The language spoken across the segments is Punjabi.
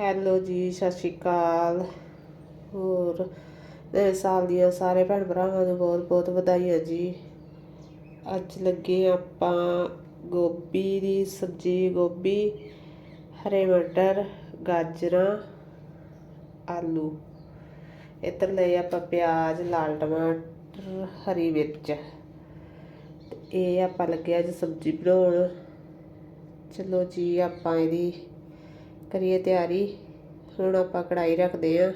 ਹੈਲੋ ਜੀ, ਸਤਿ ਸ਼੍ਰੀ ਅਕਾਲ। ਹੋਰ ਨਵੇਂ ਸਾਲ ਦੀਆਂ ਸਾਰੇ ਭੈਣ ਭਰਾਵਾਂ ਨੂੰ ਬਹੁਤ ਬਹੁਤ ਵਧਾਈਆਂ ਜੀ। ਅੱਜ ਲੱਗੇ ਆਪਾਂ ਗੋਭੀ ਦੀ ਸਬਜ਼ੀ, ਗੋਭੀ, ਹਰੇ ਮਟਰ, ਗਾਜਰਾਂ, ਆਲੂ। ਇੱਧਰ ਲਏ ਆਪਾਂ ਪਿਆਜ਼, ਲਾਲ ਟਮਾਟਰ, ਹਰੀ ਮਿਰਚ। ਇਹ ਆਪਾਂ ਲੱਗੇ ਅੱਜ ਸਬਜ਼ੀ ਬਣਾਉਣ। ਚਲੋ ਜੀ, ਆਪਾਂ ਇਹਦੀ ਕਰੀਏ ਤਿਆਰੀ, ਹੁਣ ਆਪਾਂ ਕੜਾਈ ਰੱਖਦੇ ਆਂ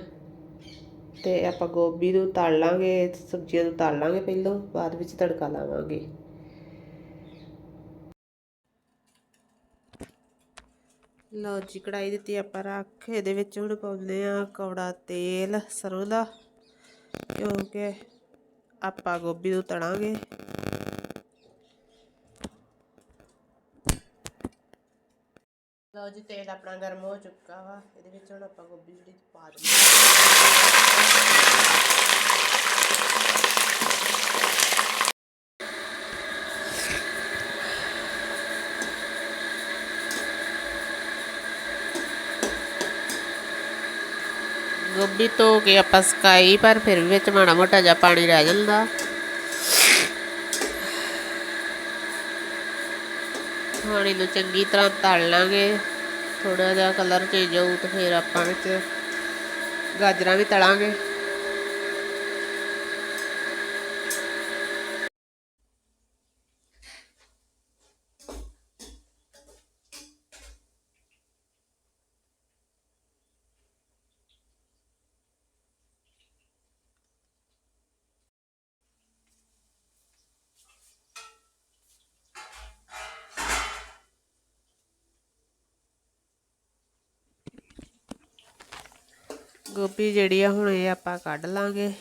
ਤੇ ਆਪਾਂ ਗੋਭੀ ਨੂੰ ਤਲ ਲਾਂਗੇ, ਸਬਜ਼ੀਆਂ ਨੂੰ ਤਲ ਲਾਂਗੇ ਪਹਿਲਾਂ, ਬਾਅਦ ਵਿੱਚ ਤੜਕਾ ਲਾਵਾਂਗੇ। ਲਓ ਜੀ ਕੜਾਈ ਦਿੱਤੀ ਆਪਾਂ ਰੱਖ, ਇਹਦੇ ਵਿੱਚ ਹੁਣ ਪਾਉਂਦੇ ਆ ਕੌੜਾ ਤੇਲ ਸਰੋਂ ਦਾ, ਕਿਉਂਕਿ ਆਪਾਂ ਗੋਭੀ ਨੂੰ ਤੜਾਂਗੇ ਲਓ ਜੀ ਤੇਲ ਆਪਣਾ ਗਰਮ ਹੋ ਚੁੱਕਾ ਵਾ, ਇਹਦੇ ਵਿੱਚ ਹੁਣ ਆਪਾਂ ਗੋਭੀ ਜਿਹੜੀ ਪਾ ਦਿੰਦੇ ਗੋਭੀ ਧੋ ਕੇ ਆਪਾਂ ਸਕਾਈ, ਪਰ ਫਿਰ ਵੀ ਵਿੱਚ ਮਾੜਾ ਮੋਟਾ ਜਿਹਾ ਪਾਣੀ ਰਹਿ ਜਾਂਦਾ। ਪਾਣੀ ਨੂੰ ਚੰਗੀ ਤਰ੍ਹਾਂ ਤਲ ਲਾਂਗੇ। ਥੋੜਾ ਜਿਹਾ ਕਲਰ ਚੇਂਜ ਹੋਊ ਤੇ ਫਿਰ ਆਪਾਂ ਵਿੱਚ ਗਾਜਰਾਂ ਵੀ ਤਲਾਂਗੇ। ਗੋਭੀ ਜਿਹੜੀ ਆ ਹੁਣ ਇਹ ਆਪਾਂ ਕੱਢ ਲਾਂਗੇ।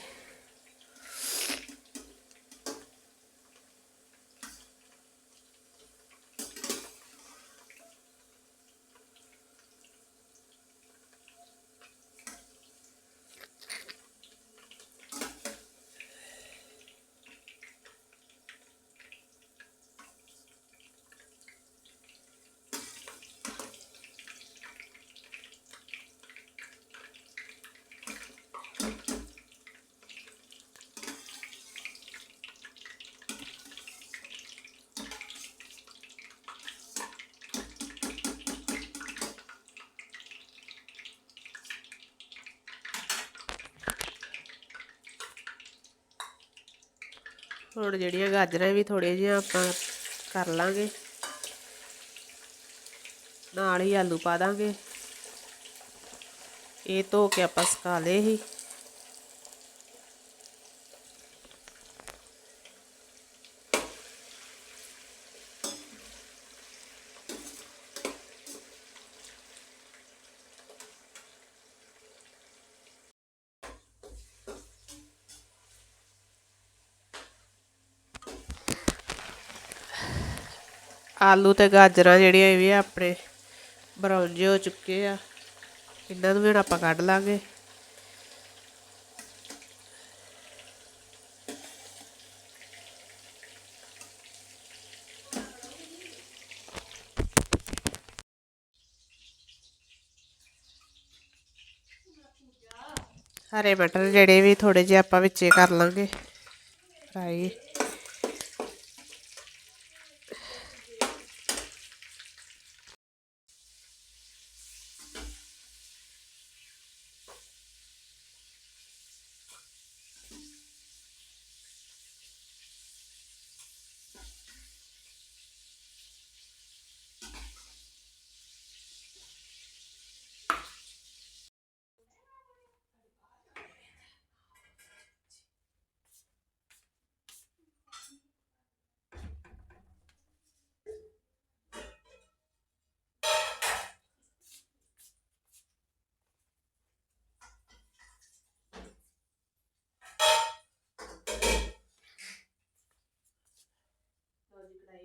ਹੁਣ ਜਿਹੜੀਆਂ ਗਾਜਰਾਂ ਵੀ ਥੋੜੀਆਂ ਜਿਹੀਆਂ ਆਪਾਂ ਕਰ ਲਾਂਗੇ। ਨਾਲ ਹੀ ਆਲੂ ਪਾ ਦਾਂਗੇ। ਇਹ ਧੋ ਕੇ ਆਪਾਂ ਸੁਕਾ ਲਏ ਸੀ। ਆਲੂ ਤੇ ਗਾਜਰਾਂ ਜਿਹੜੀਆਂ ਇਹ ਵੀ ਆਪਣੇ ਬਰਾਊਨ ਜਿਹੇ ਹੋ ਚੁੱਕੇ ਆ। ਇਹਨਾਂ ਨੂੰ ਵੀ ਹੁਣ ਆਪਾਂ ਕੱਢ ਲਾਂਗੇ। ਹਰੇ ਮਟਰ ਜਿਹੜੇ ਵੀ ਥੋੜੇ ਜਿਹੇ ਆਪਾਂ ਵਿੱਚੇ ਕਰ ਲਾਂਗੇ। ਫਰਾਈ।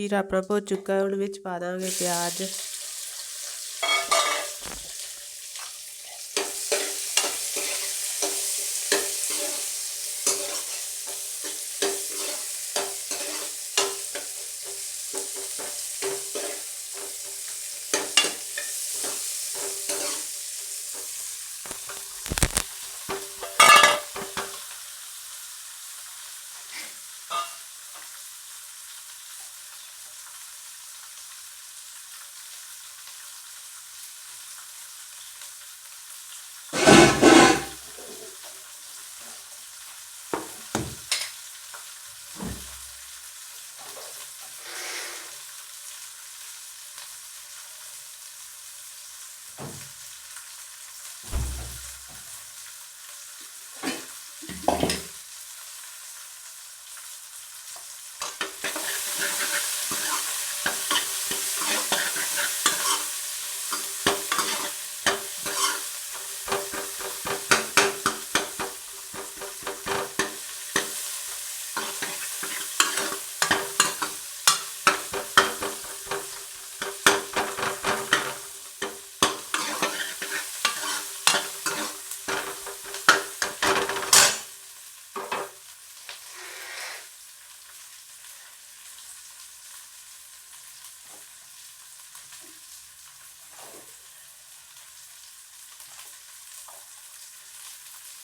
ਜੀਰਾ ਆਪਣਾ ਭੁੱਜ ਚੁੱਕਾ ਹੁਣ ਵਿੱਚ ਪਾ ਦਾਂਗੇ ਪਿਆਜ਼।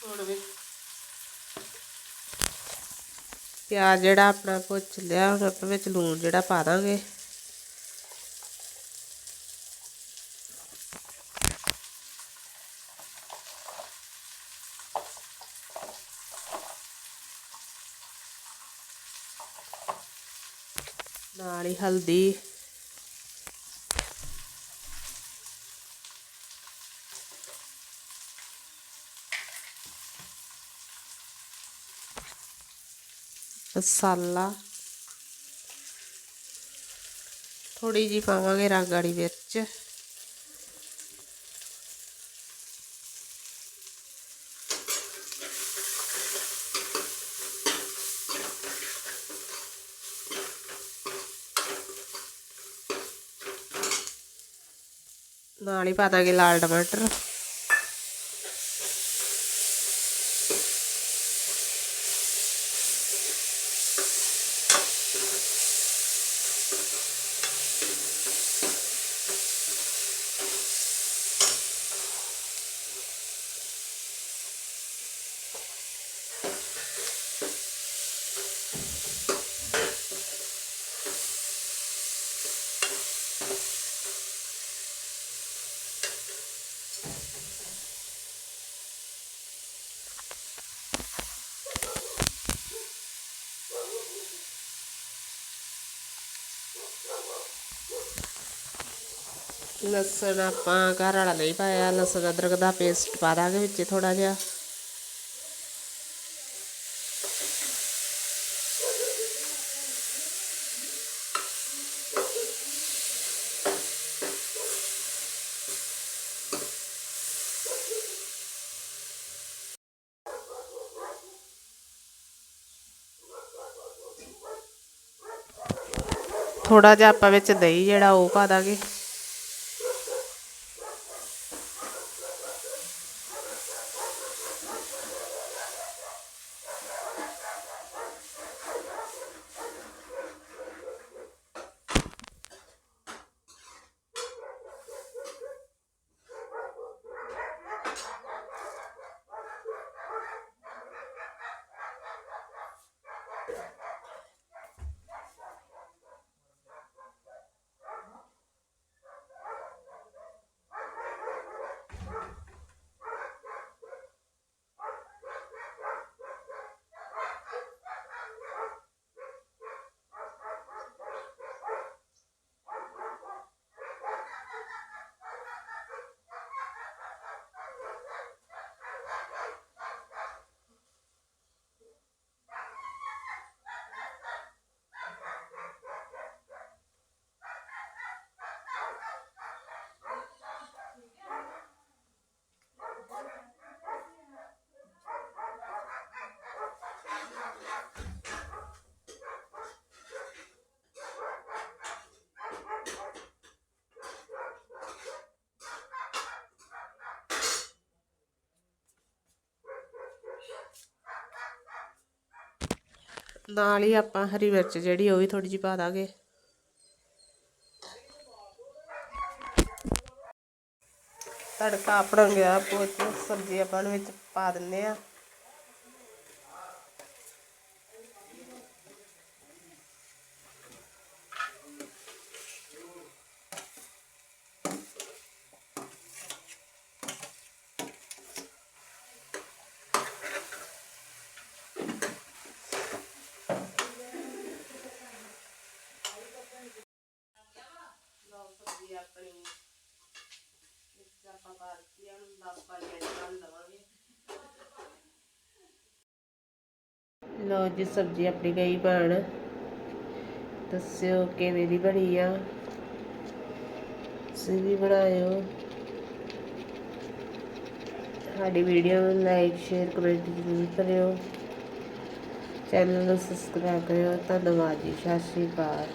ਹੁਣ ਵੀ ਪਿਆਜ਼ ਜਿਹੜਾ ਆਪਣਾ ਭੁੱਜ ਲਿਆ, ਹੁਣ ਆਪਾਂ ਵਿੱਚ ਲੂਣ ਜਿਹੜਾ ਪਾ ਦਾਂਗੇ। ਨਾਲ ਹੀ ਹਲਦੀ। ਮਸਾਲਾ। ਥੋੜੀ ਜੀ ਪਾਵਾਂਗੇ ਰੰਗ ਵਾਲੀ ਮਿਰਚ। ਨਾਲ ਹੀ ਪਾ ਦਾਂਗੇ ਲਾਲ ਟਮਾਟਰ। ਲਸਣ ਆਪਾਂ ਘਰ ਵਾਲਾ ਨਹੀਂ ਪਾਇਆ। ਲਸਣ ਅਦਰਕ ਦਾ ਪੇਸਟ ਪਾ ਦਾਂਗੇ ਵਿੱਚ ਥੋੜਾ ਜਿਹਾ। ਥੋੜਾ ਜਿਹਾ ਆਪਾਂ ਵਿੱਚ ਦਹੀਂ ਜਿਹੜਾ ਉਹ ਪਾ ਦਾਂਗੇ। ਨਾਲ ਹੀ ਆਪਾਂ ਹਰੀ ਮਿਰਚ ਜਿਹੜੀ ਉਹ ਵੀ ਥੋੜੀ ਜਿਹੀ ਪਾ ਦਾਂਗੇ। ਤੜਕਾ ਆਪਣਾ ਗਿਆ ਪੋਚ ਸਬਜ਼ੀ ਆਪਾਂ ਨੂੰ ਵਿੱਚ ਪਾ ਦਿੰਨੇ ਆ ਆ 10 5 ਮਿੰਟ ਨਾਲ ਲਵਾਂਗੇ ਲਓ ਜੀ, ਸਬਜ਼ੀ ਆਪਣੀ ਗਈ ਬਣ। ਦੱਸਿਓ ਕਿਵੇਂ ਦੀ ਬਣੀ ਆ। ਤੁਸੀਂ ਵੀ ਬਣਾਇਓ। ਸਾਡੀ ਵੀਡੀਓ ਨੂੰ ਲਾਈਕ, ਸ਼ੇਅਰ, ਕਮੈਂਟ ਜ਼ਰੂਰ ਕਰਿਓ। ਚੈਨਲ ਨੂੰ ਸਬਸਕ੍ਰਾਈਬ ਕਰਿਓ। ਧੰਨਵਾਦ ਜੀ, ਸਤਿ ਸ਼੍ਰੀ ਅਕਾਲ।